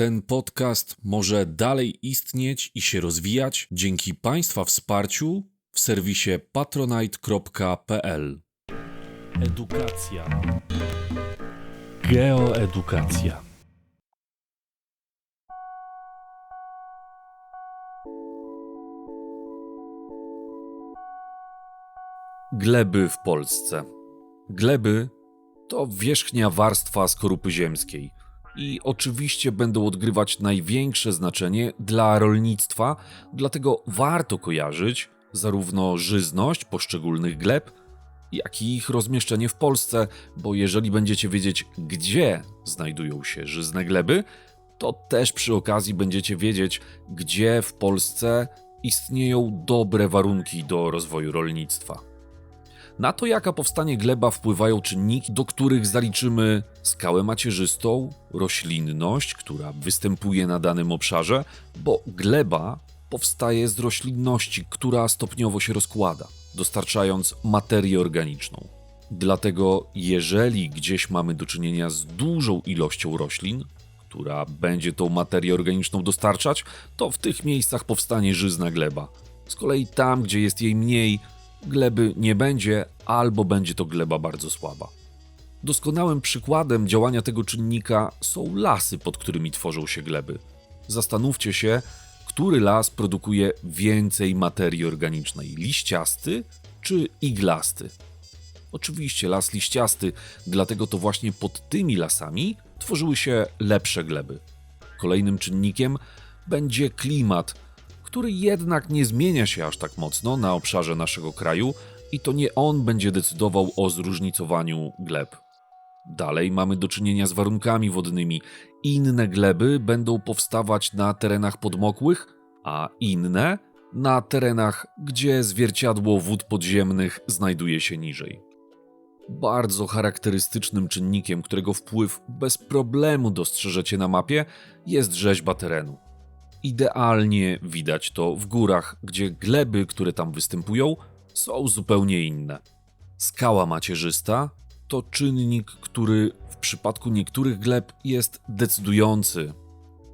Ten podcast może dalej istnieć i się rozwijać dzięki Państwa wsparciu w serwisie patronite.pl. Edukacja. Geoedukacja. Gleby w Polsce. Gleby to wierzchnia warstwa skorupy ziemskiej i oczywiście będą odgrywać największe znaczenie dla rolnictwa, dlatego warto kojarzyć zarówno żyzność poszczególnych gleb, jak i ich rozmieszczenie w Polsce, bo jeżeli będziecie wiedzieć, gdzie znajdują się żyzne gleby, to też przy okazji będziecie wiedzieć, gdzie w Polsce istnieją dobre warunki do rozwoju rolnictwa. Na to, jaka powstanie gleba, wpływają czynniki, do których zaliczymy skałę macierzystą, roślinność, która występuje na danym obszarze, bo gleba powstaje z roślinności, która stopniowo się rozkłada, dostarczając materię organiczną. Dlatego, jeżeli gdzieś mamy do czynienia z dużą ilością roślin, która będzie tą materię organiczną dostarczać, to w tych miejscach powstanie żyzna gleba. Z kolei tam, gdzie jest jej mniej, gleby nie będzie, albo będzie to gleba bardzo słaba. Doskonałym przykładem działania tego czynnika są lasy, pod którymi tworzą się gleby. Zastanówcie się, który las produkuje więcej materii organicznej liściasty czy iglasty. Oczywiście las liściasty, dlatego to właśnie pod tymi lasami tworzyły się lepsze gleby. Kolejnym czynnikiem będzie klimat, który jednak nie zmienia się aż tak mocno na obszarze naszego kraju i to nie on będzie decydował o zróżnicowaniu gleb. Dalej mamy do czynienia z warunkami wodnymi. Inne gleby będą powstawać na terenach podmokłych, a inne na terenach, gdzie zwierciadło wód podziemnych znajduje się niżej. Bardzo charakterystycznym czynnikiem, którego wpływ bez problemu dostrzeżecie na mapie, jest rzeźba terenu. Idealnie widać to w górach, gdzie gleby, które tam występują, są zupełnie inne. Skała macierzysta to czynnik, który w przypadku niektórych gleb jest decydujący.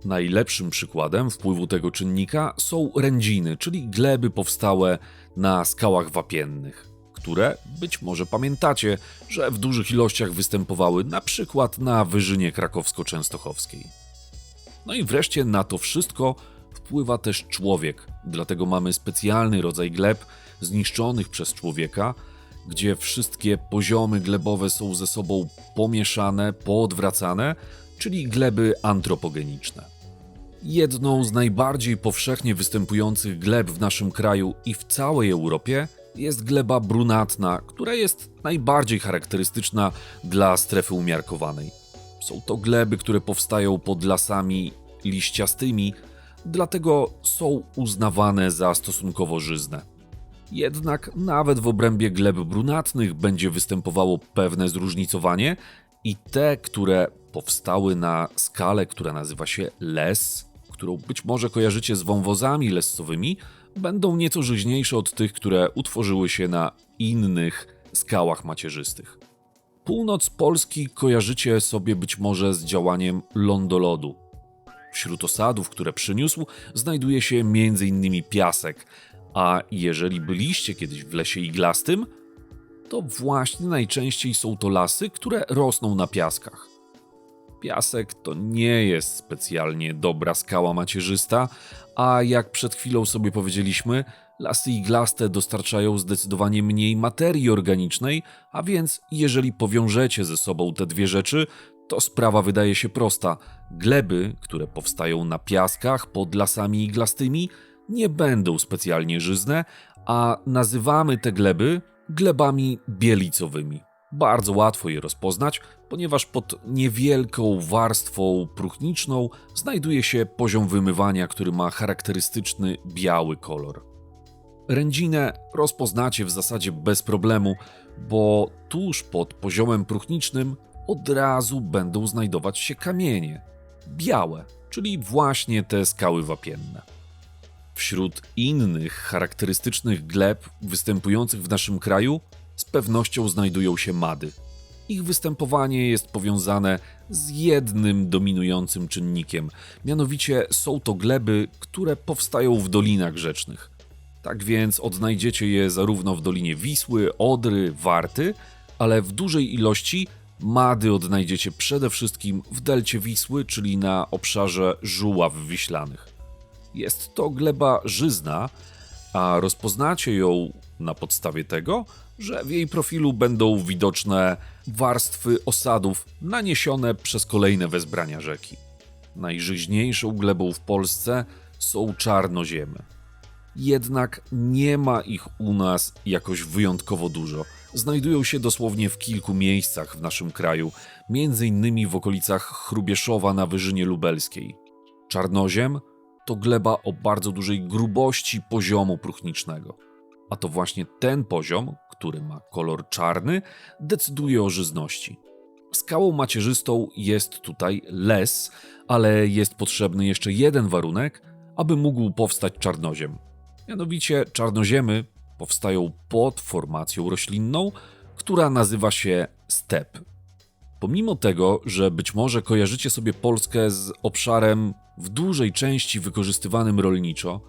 Najlepszym przykładem wpływu tego czynnika są rędziny, czyli gleby powstałe na skałach wapiennych, które być może pamiętacie, że w dużych ilościach występowały na przykład na Wyżynie Krakowsko-Częstochowskiej. No i wreszcie na to wszystko wpływa też człowiek, dlatego mamy specjalny rodzaj gleb zniszczonych przez człowieka, gdzie wszystkie poziomy glebowe są ze sobą pomieszane, poodwracane, czyli gleby antropogeniczne. Jedną z najbardziej powszechnie występujących gleb w naszym kraju i w całej Europie jest gleba brunatna, która jest najbardziej charakterystyczna dla strefy umiarkowanej. Są to gleby, które powstają pod lasami liściastymi, dlatego są uznawane za stosunkowo żyzne. Jednak nawet w obrębie gleb brunatnych będzie występowało pewne zróżnicowanie i te, które powstały na skalę, która nazywa się les, którą być może kojarzycie z wąwozami lesowymi, będą nieco żyźniejsze od tych, które utworzyły się na innych skałach macierzystych. Północ Polski kojarzycie sobie być może z działaniem lądolodu. Wśród osadów, które przyniósł, znajduje się m.in. piasek, a jeżeli byliście kiedyś w lesie iglastym, to właśnie najczęściej są to lasy, które rosną na piaskach. Piasek to nie jest specjalnie dobra skała macierzysta, a jak przed chwilą sobie powiedzieliśmy, lasy iglaste dostarczają zdecydowanie mniej materii organicznej, a więc jeżeli powiążecie ze sobą te dwie rzeczy, to sprawa wydaje się prosta. Gleby, które powstają na piaskach pod lasami iglastymi, nie będą specjalnie żyzne, a nazywamy te gleby glebami bielicowymi. Bardzo łatwo je rozpoznać, ponieważ pod niewielką warstwą próchniczną znajduje się poziom wymywania, który ma charakterystyczny biały kolor. Rędzinę rozpoznacie w zasadzie bez problemu, bo tuż pod poziomem próchnicznym od razu będą znajdować się kamienie białe, czyli właśnie te skały wapienne. Wśród innych charakterystycznych gleb występujących w naszym kraju z pewnością znajdują się mady. Ich występowanie jest powiązane z jednym dominującym czynnikiem, mianowicie są to gleby, które powstają w dolinach rzecznych. Tak więc odnajdziecie je zarówno w Dolinie Wisły, Odry, Warty, ale w dużej ilości mady odnajdziecie przede wszystkim w delcie Wisły, czyli na obszarze żuław wiślanych. Jest to gleba żyzna, a rozpoznacie ją na podstawie tego, że w jej profilu będą widoczne warstwy osadów naniesione przez kolejne wezbrania rzeki. Najżyźniejszą glebą w Polsce są czarnoziemy. Jednak nie ma ich u nas jakoś wyjątkowo dużo. Znajdują się dosłownie w kilku miejscach w naszym kraju, między innymi w okolicach Chrubieszowa na Wyżynie Lubelskiej. Czarnoziem to gleba o bardzo dużej grubości poziomu próchnicznego. A to właśnie ten poziom, który ma kolor czarny, decyduje o żyzności. Skałą macierzystą jest tutaj les, ale jest potrzebny jeszcze jeden warunek, aby mógł powstać czarnoziem. Mianowicie czarnoziemy powstają pod formacją roślinną, która nazywa się step. Pomimo tego, że być może kojarzycie sobie Polskę z obszarem w dużej części wykorzystywanym rolniczo,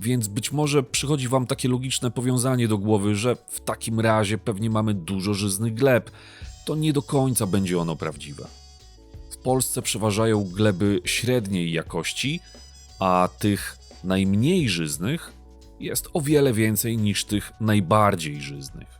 więc być może przychodzi Wam takie logiczne powiązanie do głowy, że w takim razie pewnie mamy dużo żyznych gleb, to nie do końca będzie ono prawdziwe. W Polsce przeważają gleby średniej jakości, a tych najmniej żyznych jest o wiele więcej niż tych najbardziej żyznych.